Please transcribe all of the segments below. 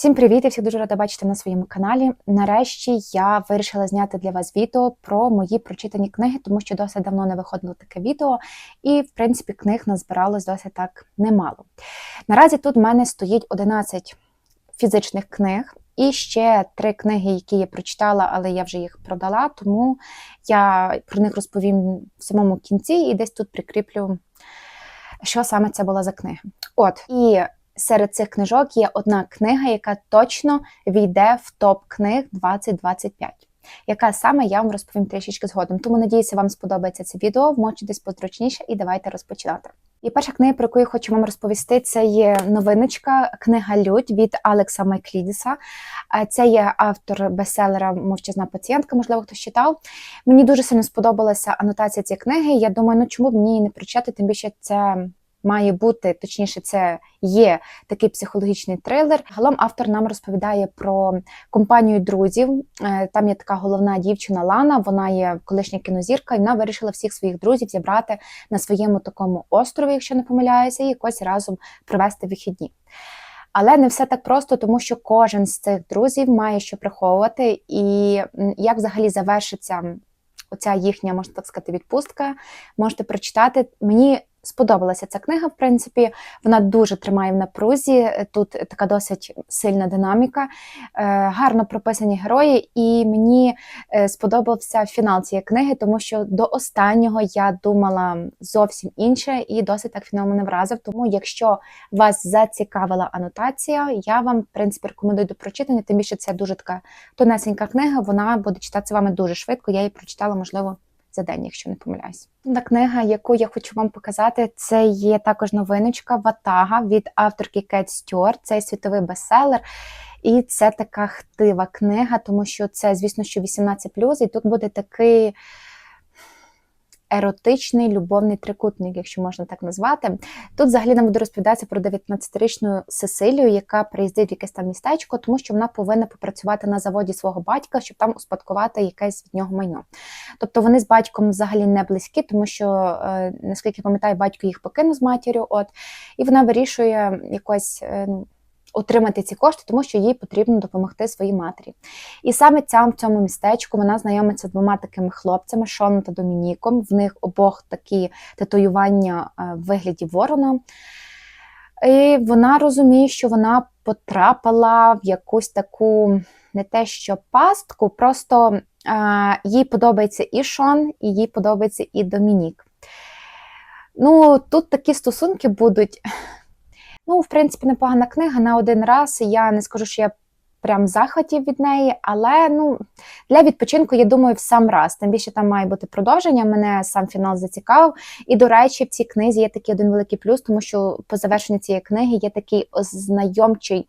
Всім привіт! Я всіх дуже рада бачити на своєму каналі. Нарешті я вирішила зняти для вас відео про мої прочитані книги, тому що досить давно не виходило таке відео, і, в принципі, книг назбиралось досить так немало. Наразі тут в мене стоїть 11 фізичних книг. І ще три книги, які я прочитала, але я вже їх продала, тому я про них розповім в самому кінці і десь тут прикріплю, що саме це була за книга. От, і серед цих книжок є одна книга, яка точно війде в топ книг 2025. Яка саме я вам розповім трішечки згодом. Тому надіюся, вам сподобається це відео, вмочитесь позручніше і давайте розпочинати. І перша книга, про яку я хочу вам розповісти, це є новиночка книга Людь від Алекса Майклідіса. Це є автор бестселера Мовчазна пацієнтка, можливо, хтось читав. Мені дуже сильно сподобалася анотація цієї книги. Я думаю, ну чому б мені її не прочитати, тим більше це має бути, точніше, це є такий психологічний трилер. Галом автор нам розповідає про компанію друзів. Е, Там є така головна дівчина Лана, вона є колишня кінозірка, і вона вирішила всіх своїх друзів зібрати на своєму такому острові, якщо не помиляюся, і якось разом провести вихідні. Але не все так просто, тому що кожен з цих друзів має що приховувати, і як взагалі завершиться оця їхня, можна так сказати, відпустка, можете прочитати. Мені сподобалася ця книга, в принципі, вона дуже тримає в напрузі. Тут така досить сильна динаміка, е, гарно прописані герої, і мені е, сподобався фінал цієї книги, тому що до останнього я думала зовсім інше, і досить так фінал мене вразив. Тому, якщо вас зацікавила анотація, я вам в принципі рекомендую до прочитання. Тим більше це дуже така тонесенька книга. Вона буде читатися вами дуже швидко. Я її прочитала, можливо. За день, якщо не помиляюсь. Та книга, яку я хочу вам показати, це є також новиночка Ватага від авторки Кет Стюарт. Це світовий бестселер. І це така хтива книга, тому що це, звісно, що 18+, і тут буде такий еротичний любовний трикутник, якщо можна так назвати. Тут взагалі нам буде розповідатися про 19-річну Сесилію, яка приїздить в якесь там містечко, тому що вона повинна попрацювати на заводі свого батька, щоб там успадкувати якесь від нього майно. Тобто вони з батьком взагалі не близькі, тому що, е, наскільки пам'ятаю, батько їх покинув з матір'ю, от, і вона вирішує якось. е, ну, Отримати ці кошти, тому що їй потрібно допомогти своїй матері. І саме ця в цьому містечку вона знайомиться з двома такими хлопцями Шоном та Домініком. В них обох такі татуювання е, в вигляді ворона. І вона розуміє, що вона потрапила в якусь таку не те, що пастку, просто е, їй подобається і Шон, і їй подобається і Домінік. Ну, тут такі стосунки будуть. Ну, в принципі, непогана книга на один раз. Я не скажу, що я прям захватів від неї, але ну, для відпочинку, я думаю, в сам раз. Тим більше там має бути продовження. Мене сам фінал зацікавив. І, до речі, в цій книзі є такий один великий плюс, тому що по завершенню цієї книги є такий знайомчий е,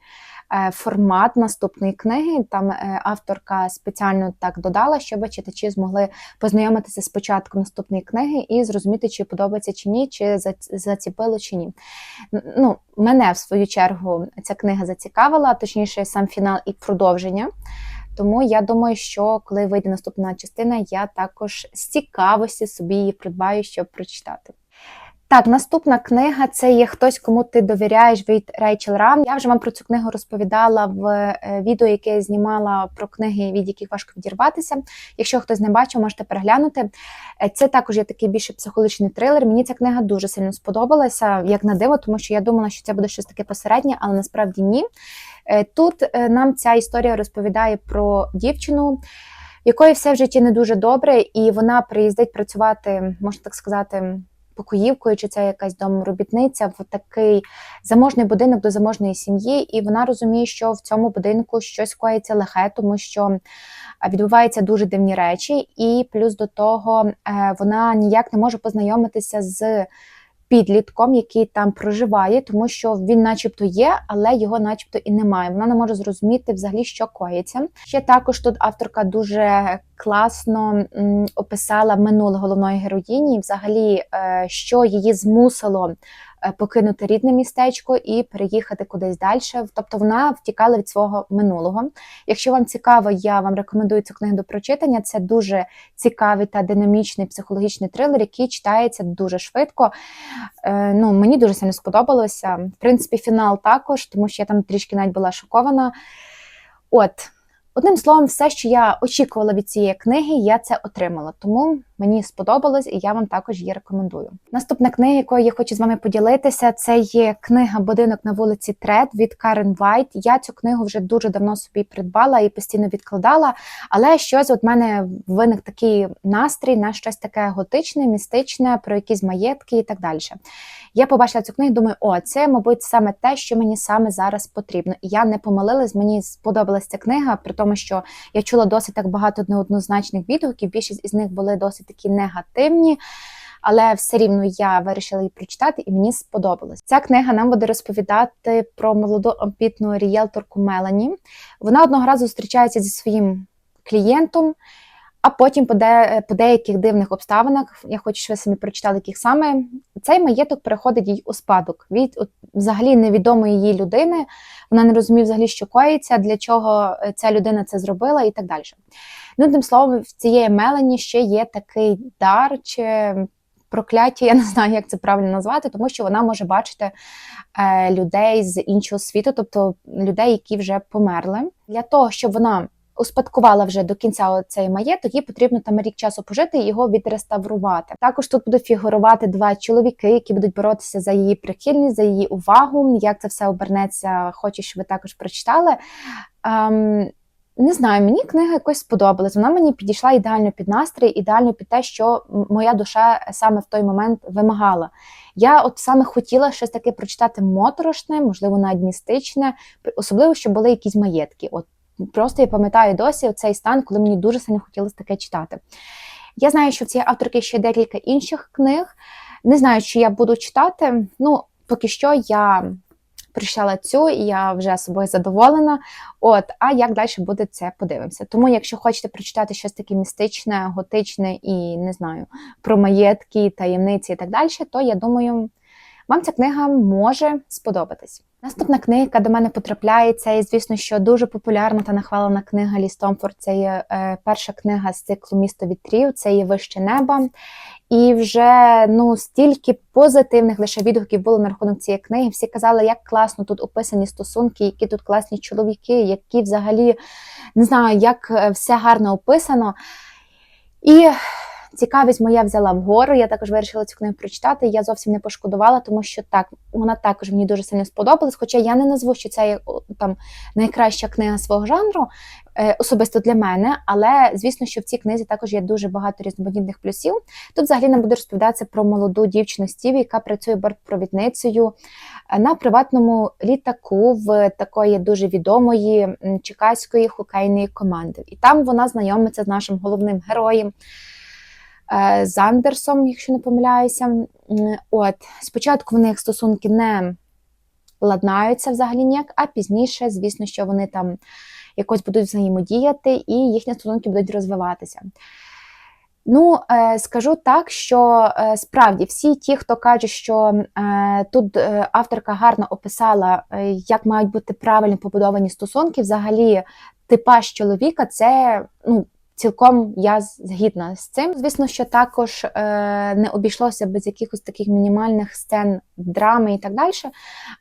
формат наступної книги. Там е, авторка спеціально так додала, щоб читачі змогли познайомитися з початком наступної книги і зрозуміти, чи подобається чи ні, чи зац- заціпило чи ні. Ну, мене в свою чергу ця книга зацікавила, точніше, сам фінал і продовження. Тому я думаю, що коли вийде наступна частина, я також з цікавості собі її придбаю, щоб прочитати. Так, наступна книга це є хтось, кому ти довіряєш від Рейчел Рам. Я вже вам про цю книгу розповідала в е, відео, яке я знімала про книги, від яких важко відірватися. Якщо хтось не бачив, можете переглянути. Е, Це також є такий більше психологічний трилер. Мені ця книга дуже сильно сподобалася, як на диво, тому що я думала, що це буде щось таке посереднє, але насправді ні. Е, Тут нам ця історія розповідає про дівчину. якої все в житті не дуже добре, і вона приїздить працювати, можна так сказати, покоївкою, чи це якась домробітниця в такий заможний будинок до заможної сім'ї, і вона розуміє, що в цьому будинку щось коїться лихе, тому що відбуваються дуже дивні речі, і плюс до того е, вона ніяк не може познайомитися з. Підлітком, який там проживає, тому що він, начебто, є, але його, начебто, і немає. Вона не може зрозуміти взагалі, що коїться. Ще також тут авторка дуже класно описала минуле головної героїні, і взагалі, е, що її змусило покинути рідне містечко і переїхати кудись далі. Тобто вона втікала від свого минулого. Якщо вам цікаво, я вам рекомендую цю книгу до прочитання. Це дуже цікавий та динамічний психологічний трилер, який читається дуже швидко. Е, ну, Мені дуже сильно сподобалося. В принципі, фінал також, тому що я там трішки навіть була шокована. От. Одним словом, все, що я очікувала від цієї книги, я це отримала. Тому мені сподобалось, і я вам також її рекомендую. Наступна книга, якою я хочу з вами поділитися, це є книга Будинок на вулиці Тред від Карен Вайт. Я цю книгу вже дуже давно собі придбала і постійно відкладала. Але щось от мене виник такий настрій на щось таке готичне, містичне, про якісь маєтки і так далі. Я побачила цю книгу, думаю, о, це, мабуть, саме те, що мені саме зараз потрібно. І я не помилилась, мені сподобалася ця книга, при тому, що я чула досить так багато неоднозначних відгуків. Більшість із них були досить такі негативні. Але все рівно я вирішила її прочитати, і мені сподобалось. Ця книга нам буде розповідати про молоду амбітну рієлторку Мелані. Вона одного разу зустрічається зі своїм клієнтом, а потім по, де, по деяких дивних обставинах, я хочу, щоб ви самі прочитали, яких саме цей маєток переходить їй у спадок від от, взагалі невідомої її людини. Вона не розуміє взагалі, що коїться, для чого ця людина це зробила, і так далі. Ну, тим словом, в цієї Мелані ще є такий дар чи прокляття, я не знаю, як це правильно назвати, тому що вона може бачити е, людей з іншого світу, тобто людей, які вже померли. Для того, щоб вона успадкувала вже до кінця цей маєток, їй потрібно там рік часу пожити і його відреставрувати. Також тут будуть фігурувати два чоловіки, які будуть боротися за її прихильність, за її увагу. Як це все обернеться, хочу, щоб ви також прочитали. Ем, не знаю, мені книга якось сподобалась. Вона мені підійшла ідеально під настрій, ідеально під те, що моя душа саме в той момент вимагала. Я от саме хотіла щось таке прочитати моторошне, можливо, навіть містичне, особливо, щоб були якісь маєтки. От Просто я пам'ятаю досі цей стан, коли мені дуже сильно хотілося таке читати. Я знаю, що в цій авторки ще декілька інших книг. Не знаю, чи я буду читати. Ну, поки що я прочитала цю, і я вже собою задоволена. От, а як далі буде це, подивимося. Тому, якщо хочете прочитати щось таке містичне, готичне і не знаю, про маєтки, таємниці і так далі, то я думаю, вам ця книга може сподобатись. Наступна книга, до мене потрапляє, це, і, звісно, що дуже популярна та нахвалена книга Лі Стомфорд. Це є е, перша книга з циклу Місто вітрів, це є вище неба. І вже ну стільки позитивних лише відгуків було на рахунок цієї книги. Всі казали, як класно тут описані стосунки, які тут класні чоловіки, які взагалі не знаю, як е, все гарно описано. І Цікавість моя взяла вгору. Я також вирішила цю книгу прочитати. Я зовсім не пошкодувала, тому що так вона також мені дуже сильно сподобалась. Хоча я не назву, що це там найкраща книга свого жанру, е, особисто для мене. Але звісно, що в цій книзі також є дуже багато різноманітних плюсів. Тут взагалі нам буде розповідатися про молоду дівчину Стіві, яка працює бортпровідницею е, на приватному літаку в такої дуже відомої чекаської хокейної команди. І там вона знайомиться з нашим головним героєм. Е, з Андерсом, якщо не помиляюся. От, Спочатку в них стосунки не ладнаються взагалі ніяк, а пізніше, звісно, що вони там якось будуть взаємодіяти і їхні стосунки будуть розвиватися. Ну, е, скажу так, що е, справді всі ті, хто каже, що тут авторка гарно описала, як мають бути правильно побудовані стосунки, взагалі типаж чоловіка, це ну, Цілком я згідна з цим. Звісно, що також е, не обійшлося без якихось таких мінімальних сцен драми і так далі.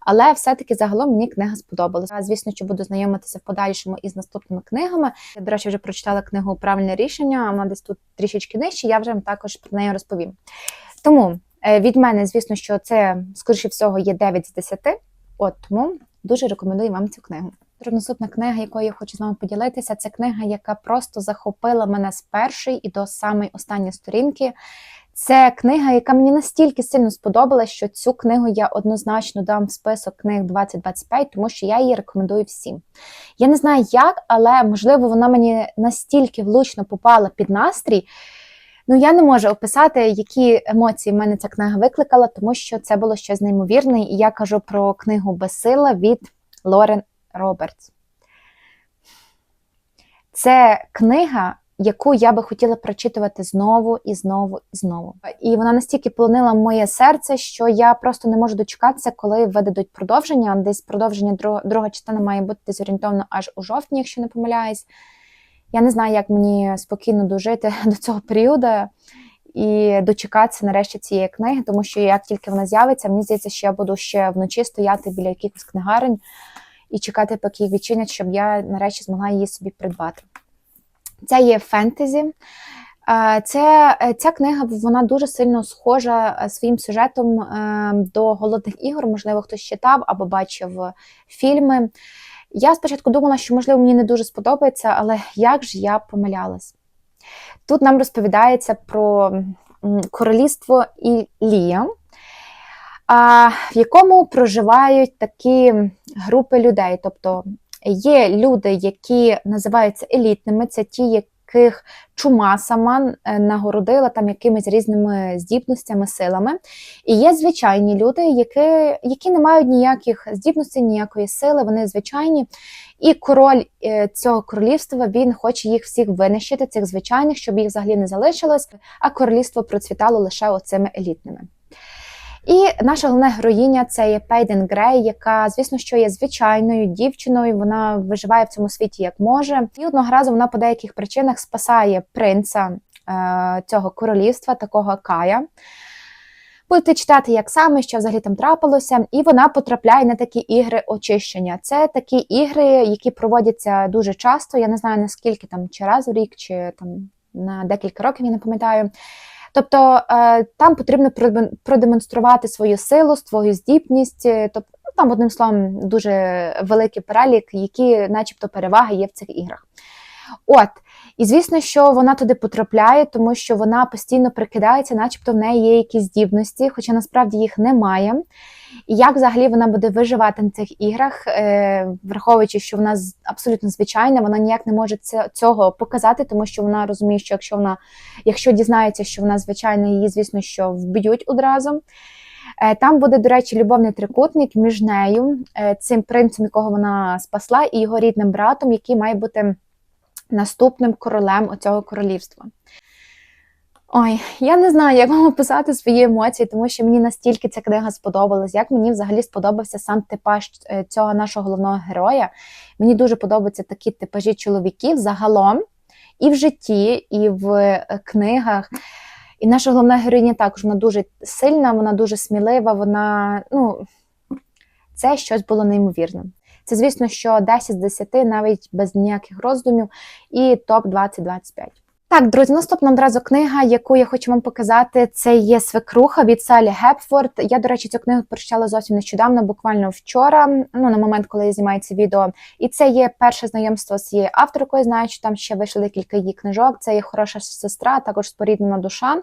Але все-таки загалом мені книга сподобалася. Звісно, що буду знайомитися в подальшому із наступними книгами. Я, до речі, вже прочитала книгу Правильне рішення, вона десь тут трішечки нижче, я вже також про неї розповім. Тому е, від мене, звісно, що це, скоріше всього, є 9 з 10. От тому дуже рекомендую вам цю книгу. Наступна книга, якою я хочу з вами поділитися, це книга, яка просто захопила мене з першої і до самої останньої сторінки. Це книга, яка мені настільки сильно сподобалась, що цю книгу я однозначно дам в список книг 2025, тому що я її рекомендую всім. Я не знаю як, але можливо вона мені настільки влучно попала під настрій. Ну, я не можу описати, які емоції в мене ця книга викликала, тому що це було щось неймовірне, і я кажу про книгу Безсила від Лорен Робертс. Це книга, яку я би хотіла прочитувати знову і знову і знову. І вона настільки полонила моє серце, що я просто не можу дочекатися, коли видадуть продовження. Десь продовження друга, частина має бути десь аж у жовтні, якщо не помиляюсь. Я не знаю, як мені спокійно дожити до цього періоду і дочекатися нарешті цієї книги, тому що як тільки вона з'явиться, мені здається, що я буду ще вночі стояти біля якихось книгарень і чекати, поки їх відчинять, щоб я нарешті змогла її собі придбати. Це є фентезі. Це, Ця книга вона дуже сильно схожа своїм сюжетом до голодних ігор. Можливо, хтось читав або бачив фільми. Я спочатку думала, що, можливо, мені не дуже сподобається, але як ж я помилялась? Тут нам розповідається про королівство Ілія, в якому проживають такі групи людей. Тобто є люди, які називаються елітними, це ті, яких чума сама е, нагородила там якимись різними здібностями, силами. І є звичайні люди, які які не мають ніяких здібностей, ніякої сили, вони звичайні. І король е, цього королівства він хоче їх всіх винищити, цих звичайних, щоб їх взагалі не залишилось, а королівство процвітало лише оцими елітними. І наша головна героїня це є Пейден Грей, яка, звісно, що є звичайною дівчиною. Вона виживає в цьому світі як може. І одного разу вона по деяких причинах спасає принца е, цього королівства, такого Кая. Будете читати, як саме, що взагалі там трапилося, і вона потрапляє на такі ігри очищення. Це такі ігри, які проводяться дуже часто. Я не знаю наскільки там чи раз в рік, чи там на декілька років, я не пам'ятаю. Тобто е, там потрібно продемонструвати свою силу, свою здібність. Тобто, там, одним словом, дуже великий перелік, які, начебто, переваги є в цих іграх. От, і звісно, що вона туди потрапляє, тому що вона постійно прикидається, начебто в неї є якісь здібності, хоча насправді їх немає. І як взагалі вона буде виживати на цих іграх, е, враховуючи, що вона абсолютно звичайна, вона ніяк не може цього показати, тому що вона розуміє, що якщо вона, якщо дізнається, що вона звичайна, її, звісно, що вб'ють одразу. Е, там буде, до речі, любовний трикутник між нею, е, цим принцем, якого вона спасла, і його рідним братом, який має бути наступним королем оцього королівства. Ой, я не знаю, як вам описати свої емоції, тому що мені настільки ця книга сподобалась, як мені взагалі сподобався сам типаж е, цього нашого головного героя. Мені дуже подобаються такі типажі чоловіків загалом, і в житті, і в е, книгах. І наша головна героїня також вона дуже сильна, вона дуже смілива, вона, ну, це щось було неймовірним. Це, звісно, що 10 з 10, навіть без ніяких роздумів, і топ 2025. Так, друзі, наступна одразу книга, яку я хочу вам показати, це є свекруха від Салі Гепфорд. Я, до речі, цю книгу прочитала зовсім нещодавно, буквально вчора, ну на момент, коли я знімаю це відео. І це є перше знайомство з цією авторкою. Знаю, що там ще вийшли декілька її книжок. Це є хороша сестра, також споріднена душа.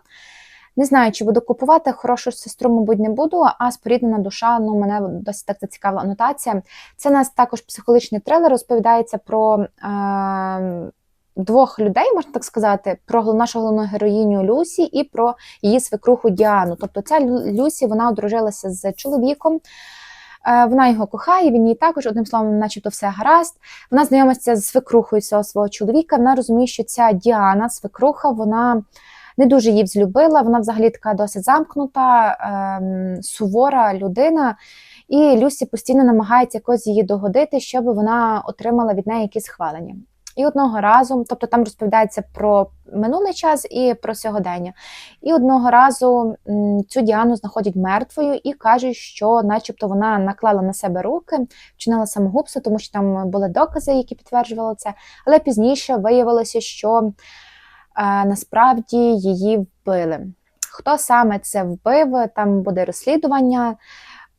Не знаю, чи буду купувати хорошу сестру, мабуть, не буду, а споріднена душа. Ну, мене досить так зацікавила анотація. Це у нас також психологічний трилер, розповідається про. Е двох людей, можна так сказати, про нашу головну героїню Люсі і про її свекруху Діану. Тобто, ця Люсі вона одружилася з чоловіком. Е, вона його кохає, він її також, одним словом, начебто все гаразд. Вона знайомиться з свекрухою цього свого чоловіка. Вона розуміє, що ця Діана, свекруха, вона не дуже її взлюбила. Вона взагалі така досить замкнута, ем, сувора людина. І Люсі постійно намагається якось її догодити, щоб вона отримала від неї якісь схвалення. І одного разу, тобто там розповідається про минулий час і про сьогодення. І одного разу цю Діану знаходять мертвою і кажуть, що, начебто, вона наклала на себе руки, вчинила самогубство, тому що там були докази, які підтверджували це. Але пізніше виявилося, що е, насправді її вбили. Хто саме це вбив? Там буде розслідування.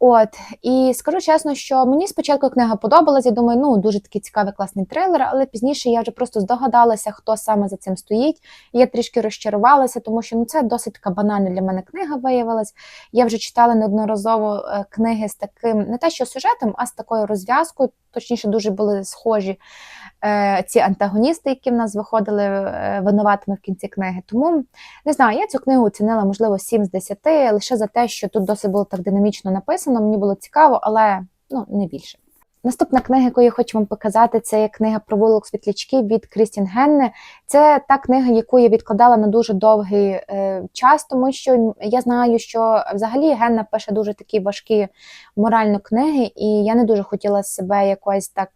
От і скажу чесно, що мені спочатку книга подобалась. Я думаю, ну дуже такий цікавий класний трейлер, але пізніше я вже просто здогадалася, хто саме за цим стоїть. І я трішки розчарувалася, тому що ну це досить така банальна для мене книга виявилась. Я вже читала неодноразово е, книги з таким, не те, що сюжетом, а з такою розв'язкою. Точніше, дуже були схожі е, ці антагоністи, які в нас виходили е, винуватими в кінці книги. Тому не знаю, я цю книгу оцінила, можливо, 7 з 10, лише за те, що тут досить було так динамічно написано. Мені було цікаво, але ну не більше. Наступна книга, яку я хочу вам показати, це є книга Провулок світлячків від Крістін Генне. Це та книга, яку я відкладала на дуже довгий е, час, тому що я знаю, що взагалі Генна пише дуже такі важкі морально книги, і я не дуже хотіла себе якось так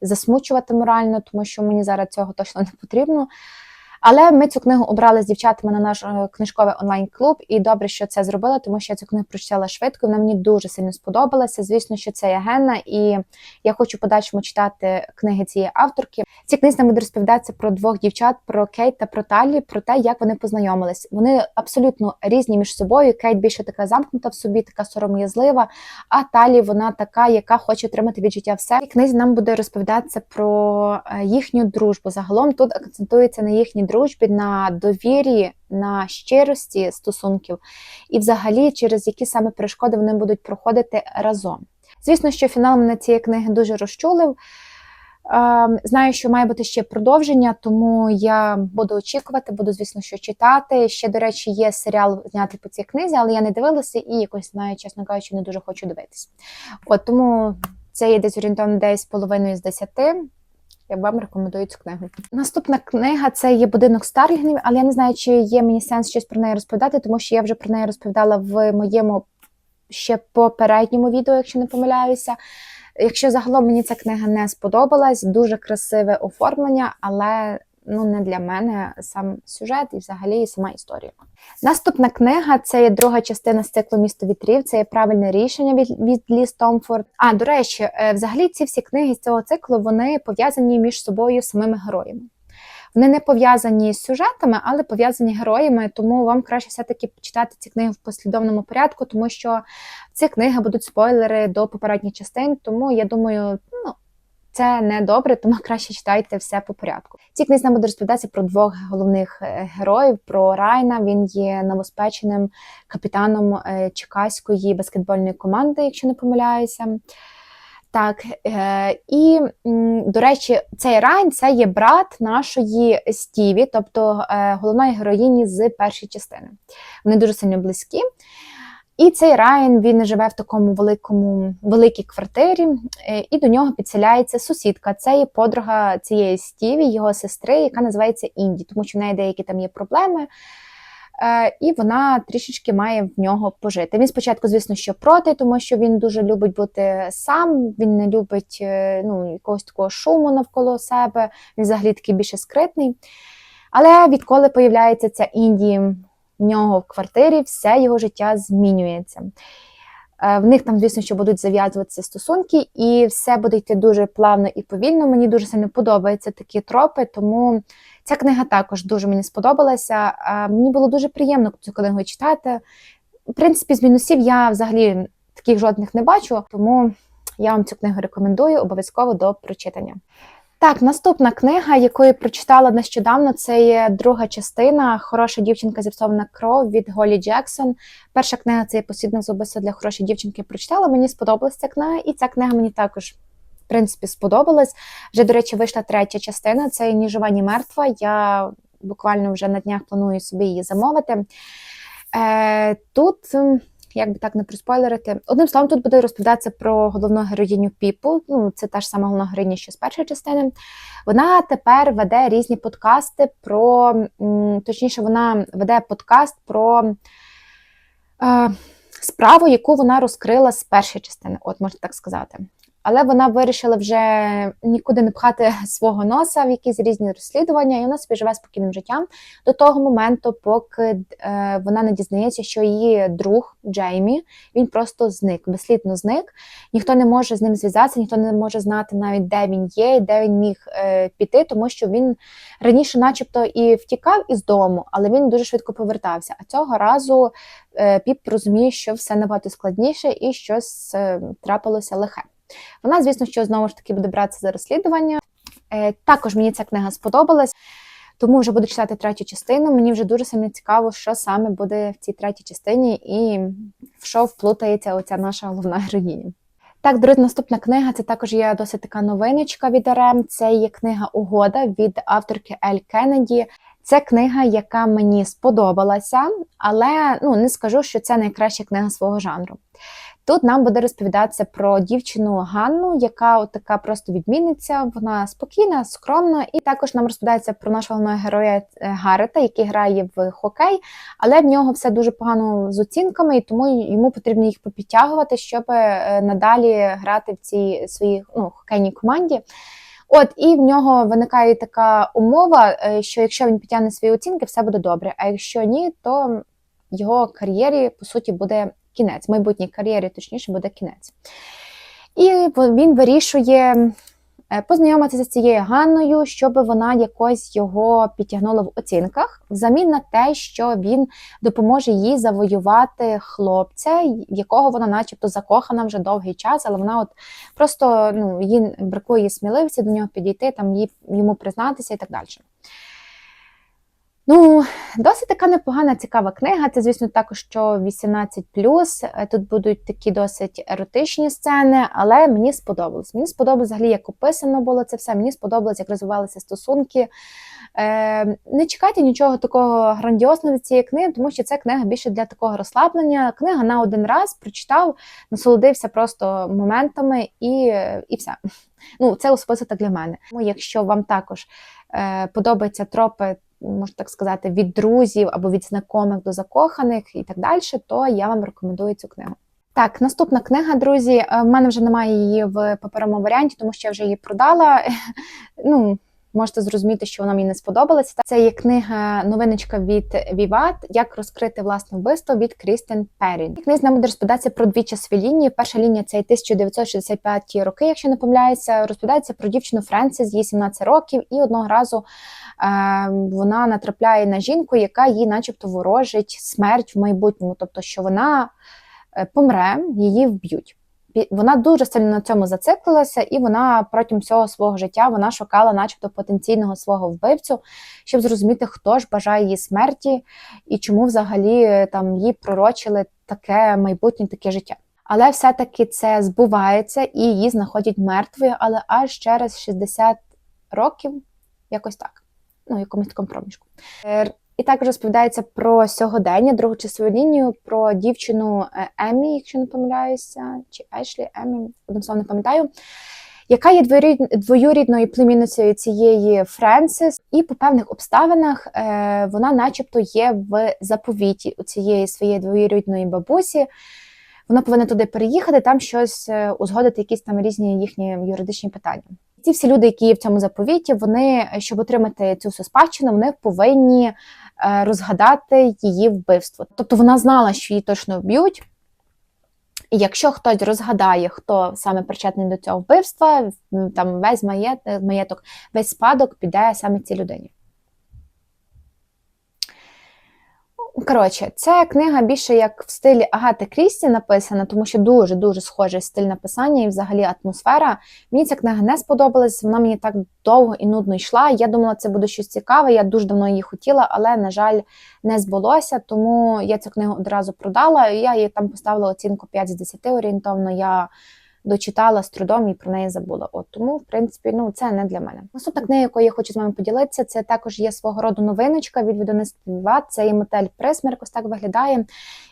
засмучувати морально, тому що мені зараз цього точно не потрібно. Але ми цю книгу обрали з дівчатами на наш е, книжковий онлайн-клуб, і добре, що це зробила, тому що я цю книгу прочитала швидко. Вона мені дуже сильно сподобалася. Звісно, що це є Генна, і я хочу подальшому читати книги цієї авторки. Ці книзі нам буде розповідатися про двох дівчат: про Кейт та про Талі, про те, як вони познайомились. Вони абсолютно різні між собою. Кейт більше така замкнута в собі, така сором'язлива. А Талі вона така, яка хоче отримати від життя все. Цій книзі нам буде розповідатися про е, їхню дружбу. Загалом тут акцентується на їхній дружбі, на довірі, на щирості стосунків, і взагалі через які саме перешкоди вони будуть проходити разом. Звісно, що фінал мене цієї книги дуже розчулив. Ем, Знаю, що має бути ще продовження, тому я буду очікувати, буду, звісно, що читати. Ще, до речі, є серіал знятий по цій книзі, але я не дивилася і якось знаю, чесно кажучи, не дуже хочу дивитися. От тому це є десь орієнтовно десь половиною з десяти. Я вам рекомендую цю книгу. Наступна книга це є будинок Старлінгів, але я не знаю, чи є мені сенс щось про неї розповідати, тому що я вже про неї розповідала в моєму ще попередньому відео, якщо не помиляюся. Якщо загалом мені ця книга не сподобалась, дуже красиве оформлення, але ну не для мене сам сюжет і взагалі сама історія. Наступна книга це є друга частина з циклу Місто вітрів. Це є правильне рішення від, від Ліс Томфорд. А до речі, е, взагалі ці всі книги з цього циклу вони пов'язані між собою самими героями. Вони не пов'язані з сюжетами, але пов'язані героями, тому вам краще все-таки почитати ці книги в послідовному порядку, тому що в цих книгах будуть спойлери до попередніх частин. Тому я думаю, ну це не добре, тому краще читайте все по порядку. В цій книзі нам буде розповідатися про двох головних е, героїв: про Райна. Він є новоспеченим капітаном е, чекаської баскетбольної команди, якщо не помиляюся. Так, е, і, до речі, цей Райн це є брат нашої Стіві, тобто головної героїні з першої частини. Вони дуже сильно близькі. І цей Райан він живе в такому великому великій квартирі, е, і до нього підселяється сусідка. Це є подруга цієї Стіві, його сестри, яка називається Інді, тому що в неї деякі там є проблеми. Е, і вона трішечки має в нього пожити. Він спочатку, звісно, що проти, тому що він дуже любить бути сам, він не любить е, ну, якогось такого шуму навколо себе, він взагалі такий більше скритний. Але відколи появляється ця Інді в нього в квартирі, все його життя змінюється. Е, в них там, звісно, що будуть зав'язуватися стосунки, і все буде йти дуже плавно і повільно. Мені дуже сильно подобаються такі тропи, тому ця книга також дуже мені сподобалася. Мені було дуже приємно цю книгу читати. В принципі, з мінусів я взагалі таких жодних не бачу, тому я вам цю книгу рекомендую обов'язково до прочитання. Так, наступна книга, яку я прочитала нещодавно, це є друга частина Хороша дівчинка зіпсована кров від Голі Джексон. Перша книга це є посібник з для хорошої дівчинки. Прочитала. Мені сподобалася книга, і ця книга мені також. В принципі, сподобалась. Вже, до речі, вийшла третя частина. Це ні жива, ні мертва. Я буквально вже на днях планую собі її замовити. Е, Тут як би так не проспойлерити. Одним словом, тут буде розповідатися про головну героїню Піпу. Ну, це та ж сама головна героїня, що з першої частини. Вона тепер веде різні подкасти про, точніше, вона веде подкаст про е, справу, яку вона розкрила з першої частини, от можна так сказати. Але вона вирішила вже нікуди не пхати свого носа в якісь різні розслідування, і вона собі живе спокійним життям до того моменту, поки е, вона не дізнається, що її друг Джеймі він просто зник, безслідно зник. Ніхто не може з ним зв'язатися, ніхто не може знати навіть, де він є, де він міг е, піти, тому що він раніше, начебто, і втікав із дому, але він дуже швидко повертався. А цього разу е, Піп розуміє, що все набагато складніше і щось трапилося лихе. Вона, звісно, що знову ж таки буде братися за розслідування. Е, також мені ця книга сподобалась, тому вже буду читати третю частину. Мені вже дуже сильно цікаво, що саме буде в цій третій частині, і в що вплутається оця наша головна героїня. Так, друзі, наступна книга це також є досить така новиночка від РМ. Це є книга Угода від авторки Ель Кеннеді. Це книга, яка мені сподобалася, але ну не скажу, що це найкраща книга свого жанру. Тут нам буде розповідатися про дівчину Ганну, яка от така просто відмінниця. Вона спокійна, скромна, і також нам розповідається про нашого головного героя е, Гарета, який грає в хокей, але в нього все дуже погано з оцінками, і тому йому потрібно їх попідтягувати, щоб е, надалі грати в цій своїй ну, хокейній команді. От і в нього виникає така умова, е, що якщо він підтягне свої оцінки, все буде добре. А якщо ні, то його кар'єрі по суті буде кінець, майбутній кар'єрі, точніше, буде кінець. І він вирішує е, познайомитися з цією Ганною, щоб вона якось його підтягнула в оцінках, взамін на те, що він допоможе їй завоювати хлопця, якого вона, начебто, закохана вже довгий час, але вона от просто ну, їй бракує сміливості до нього підійти, там їй, йому признатися і так далі. Ну, досить така непогана, цікава книга. Це, звісно, також що 18 Тут будуть такі досить еротичні сцени, але мені сподобалось. Мені сподобалось взагалі, як описано було це все. Мені сподобалось, як розвивалися стосунки. Е, Не чекайте нічого такого грандіозного від цієї книги, тому що це книга більше для такого розслаблення. Книга на один раз прочитав, насолодився просто моментами і і все. Ну, Це особисто так для мене. Тому якщо вам також е, подобаються тропи можна так сказати, від друзів або від знайомих до закоханих і так далі, то я вам рекомендую цю книгу. Так, наступна книга, друзі. Е, в мене вже немає її в паперовому варіанті, тому що я вже її продала. Ну, Можете зрозуміти, що вона мені не сподобалася. Це є книга новиночка від Віват Як розкрити власне вбивство від Крістен Перрін. Книга з нами буде розповідатися про дві часові лінії. Перша лінія це 1965 роки, якщо не помиляюся, розповідається про дівчину Френсіс, їй 17 років, і одного разу е, вона натрапляє на жінку, яка їй, начебто, ворожить смерть в майбутньому, тобто, що вона е, помре, її вб'ють вона дуже сильно на цьому зациклилася, і вона протягом всього свого життя вона шукала, начебто, потенційного свого вбивцю, щоб зрозуміти, хто ж бажає її смерті і чому взагалі е, там їй пророчили таке майбутнє, таке життя. Але все-таки це збувається і її знаходять мертвою, але аж через 60 років, якось так, ну, якомусь такому проміжку. Е, і також розповідається про сьогодення, другу часову лінію, про дівчину е, Емі, якщо не помиляюся, чи Ешлі Емі, одним словом не пам'ятаю, яка є двоюрідною племінницею цієї Френсис, і по певних обставинах е, вона, начебто, є в заповіті у цієї своєї двоюрідної бабусі. Вона повинна туди переїхати, там щось е, узгодити, якісь там різні їхні юридичні питання. Ці всі люди, які є в цьому заповіті, вони, щоб отримати цю всю спадщину, вони повинні е, розгадати її вбивство. Тобто вона знала, що її точно вб'ють. І якщо хтось розгадає, хто саме причетний до цього вбивства, там весь маєток, весь спадок піде саме цій людині. Коротше, ця книга більше як в стилі Агати Крісті написана, тому що дуже-дуже схожий стиль написання і взагалі атмосфера. Мені ця книга не сподобалась, вона мені так довго і нудно йшла. Я думала, це буде щось цікаве, я дуже давно її хотіла, але, на жаль, не збулося, тому я цю книгу одразу продала. Я її там поставила оцінку 5 з 10 орієнтовно. Я дочитала з трудом і про неї забула. От Тому, в принципі, ну це не для мене. Наступна книга, якою я хочу з вами поділитися, це також є свого роду новиночка від видавництва Це є мотель Присмерк, ось так виглядає.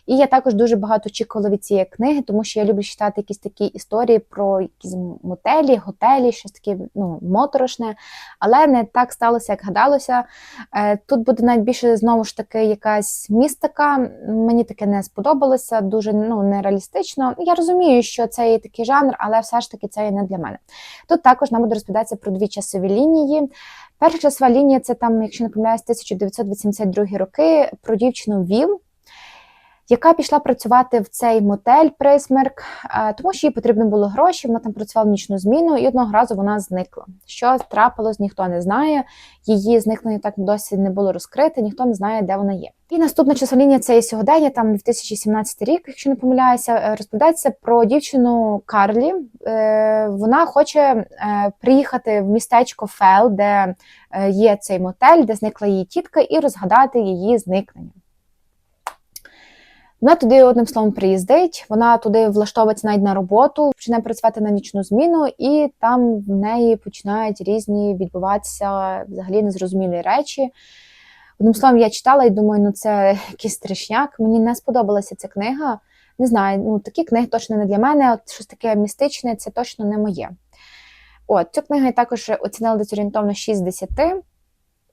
І я також дуже багато очікувала від цієї книги, тому що я люблю читати якісь такі історії про якісь мотелі, готелі, щось таке ну, моторошне. Але не так сталося, як гадалося. Е, тут буде навіть більше знову ж таки якась містика. Мені таке не сподобалося, дуже ну, нереалістично. Я розумію, що це є такий жанр, але все ж таки це є не для мене. Тут також нам буде розповідатися про дві часові лінії. Перша часова лінія це там, якщо не помиляюсь, 1982 роки про дівчину Віл яка пішла працювати в цей мотель Присмерк, тому що їй потрібно було гроші. Вона там працювала нічну зміну, і одного разу вона зникла. Що трапилось, ніхто не знає. Її зникнення так досі не було розкрите, ніхто не знає, де вона є. І наступна часолінія це і сьогодення, там 2017 рік, якщо не помиляюся, е, розповідається про дівчину Карлі. Е, вона хоче е, приїхати в містечко Фел, де є цей мотель, де зникла її тітка, і розгадати її зникнення. Вона туди одним словом приїздить, вона туди влаштовується навіть на роботу, починає працювати на нічну зміну, і там в неї починають різні відбуватися взагалі незрозумілі речі. Одним словом, я читала і думаю, ну це якийсь страшняк. Мені не сподобалася ця книга. Не знаю, ну такі книги точно не для мене. От щось таке містичне, це точно не моє. От, цю книгу я також оцінила десь орієнтовно 6 з 10.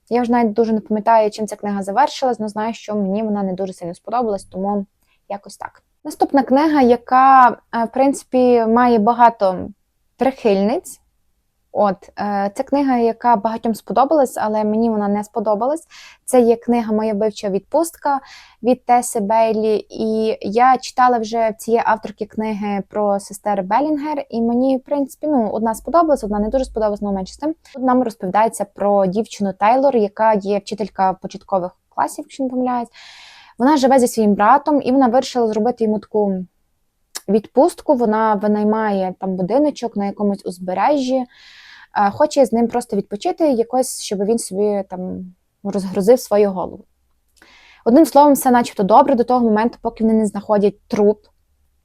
Я вже навіть дуже не пам'ятаю, чим ця книга завершилась, але знаю, що мені вона не дуже сильно сподобалась, тому якось так. Наступна книга, яка, е, в принципі, має багато прихильниць. От, е, це книга, яка багатьом сподобалась, але мені вона не сподобалась. Це є книга Моя вивча відпустка від Теси Бейлі. І я читала вже цієї авторки книги про сестер Белінгер, і мені, в принципі, ну, одна сподобалась, одна не дуже сподобалась, але менше з тим. Тут нам розповідається про дівчину Тейлор, яка є вчителька початкових класів, якщо не помиляюсь. Вона живе зі своїм братом, і вона вирішила зробити йому таку відпустку. Вона винаймає там будиночок на якомусь узбережжі, е, хоче з ним просто відпочити, якось, щоб він собі там розгрузив свою голову. Одним словом, все начебто добре до того моменту, поки вони не знаходять труп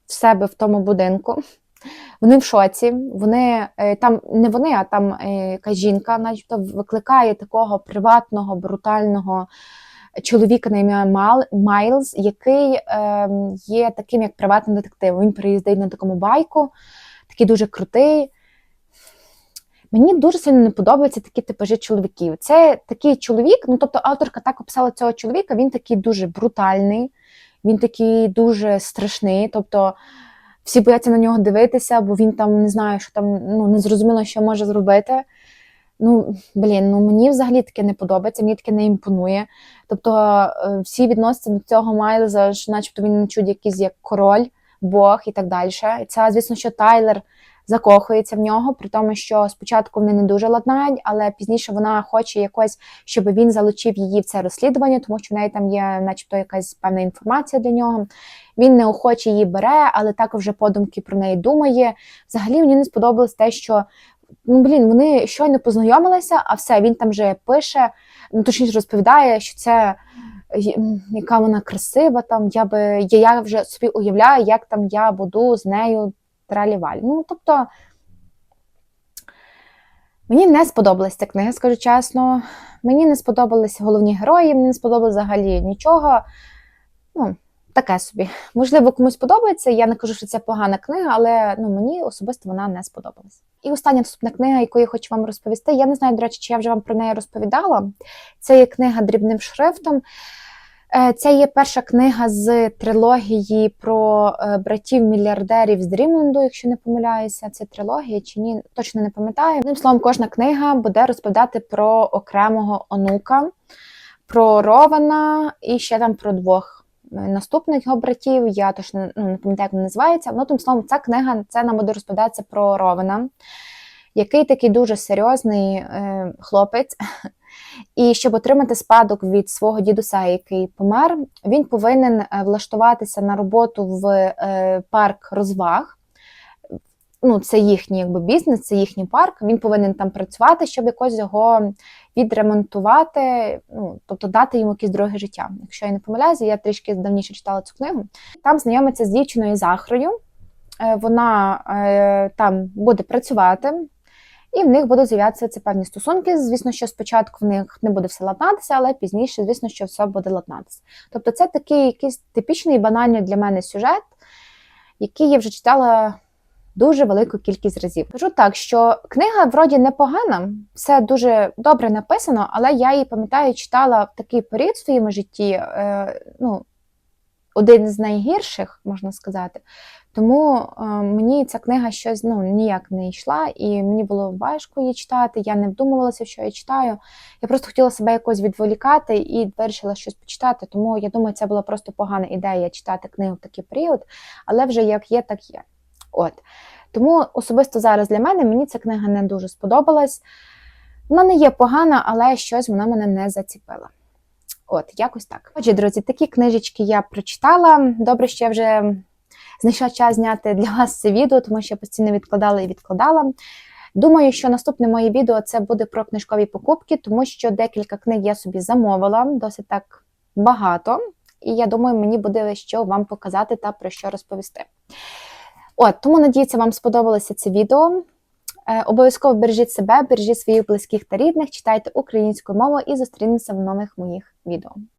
в себе в тому будинку. Вони в шоці, вони е, там не вони, а там е, якась жінка, начебто, викликає такого приватного, брутального чоловіка на ім'я Майлз, який е, є таким як приватним детективом. Він приїздить на такому байку, такий дуже крутий. Мені дуже сильно не подобаються такі типажі чоловіків. Це такий чоловік, ну тобто авторка так описала цього чоловіка, він такий дуже брутальний, він такий дуже страшний. Тобто всі бояться на нього дивитися, бо він там не знає, що там ну, зрозуміло, що може зробити. Ну, блін, ну мені взагалі таке не подобається, мені таке не імпонує. Тобто е, всі відносяться до цього Майлза, що начебто він чуть якийсь як король, Бог і так далі. І це, звісно, що Тайлер закохується в нього, при тому, що спочатку вони не дуже ладнають, але пізніше вона хоче якось, щоб він залучив її в це розслідування, тому що в неї там є, начебто, якась певна інформація для нього. Він неохоче її бере, але також вже подумки про неї думає. Взагалі мені не сподобалось те, що ну блін, вони щойно познайомилися, а все, він там вже пише, ну точніше розповідає, що це яка вона красива. Там я би я, вже собі уявляю, як там я буду з нею траліваль. Ну, тобто. Мені не сподобалась ця книга, скажу чесно. Мені не сподобались головні герої, мені не сподобалось взагалі нічого. Ну, таке собі. Можливо, комусь подобається. Я не кажу, що це погана книга, але ну, мені особисто вона не сподобалась. І остання наступна книга, яку я хочу вам розповісти. Я не знаю, до речі, чи я вже вам про неї розповідала. Це є книга дрібним шрифтом. Е, Це є перша книга з трилогії про е, братів-мільярдерів з Дрімленду, якщо не помиляюся, це трилогія чи ні, точно не пам'ятаю. Одним словом, кожна книга буде розповідати про окремого онука, про Рована і ще там про двох наступних його братів. Я точно ну, не пам'ятаю, як вона називається. Ну, тим словом, ця книга це нам буде розповідатися про Ровена, який такий дуже серйозний е, хлопець. І щоб отримати спадок від свого дідуся, який помер, він повинен е, влаштуватися на роботу в е, парк розваг. Ну, це їхній якби, бізнес, це їхній парк. Він повинен там працювати, щоб якось його відремонтувати, ну, тобто дати йому якесь друге життя. Якщо я не помиляюся, я трішки давніше читала цю книгу. Там знайомиться з дівчиною Захарою. Е, Вона е, там буде працювати, і в них будуть з'являтися певні стосунки. Звісно, що спочатку в них не буде все ладнатися, але пізніше, звісно, що все буде ладнатися. Тобто, це такий якийсь типічний банальний для мене сюжет, який я вже читала дуже велику кількість разів. Кажу так, що книга вроді непогана, все дуже добре написано, але я її пам'ятаю, читала в такий період в своєму житті. Е, ну, один з найгірших, можна сказати. Тому е, мені ця книга щось ну, ніяк не йшла, і мені було важко її читати. Я не вдумувалася, що я читаю. Я просто хотіла себе якось відволікати і вирішила щось почитати. Тому я думаю, це була просто погана ідея читати книгу в такий період, але вже як є, так є. От. Тому особисто зараз для мене мені ця книга не дуже сподобалась. Вона не є погана, але щось вона мене не заціпила. От, якось так. Отже, друзі, такі книжечки я прочитала. Добре, що я вже знайшла час зняти для вас це відео, тому що я постійно відкладала і відкладала. Думаю, що наступне моє відео це буде про книжкові покупки, тому що декілька книг я собі замовила, досить так багато. І я думаю, мені буде що вам показати та про що розповісти. От, тому надіюся, вам сподобалося це відео. Е, Обов'язково бережіть себе, бережіть своїх близьких та рідних, читайте українською мовою і зустрінемося в нових моїх відео.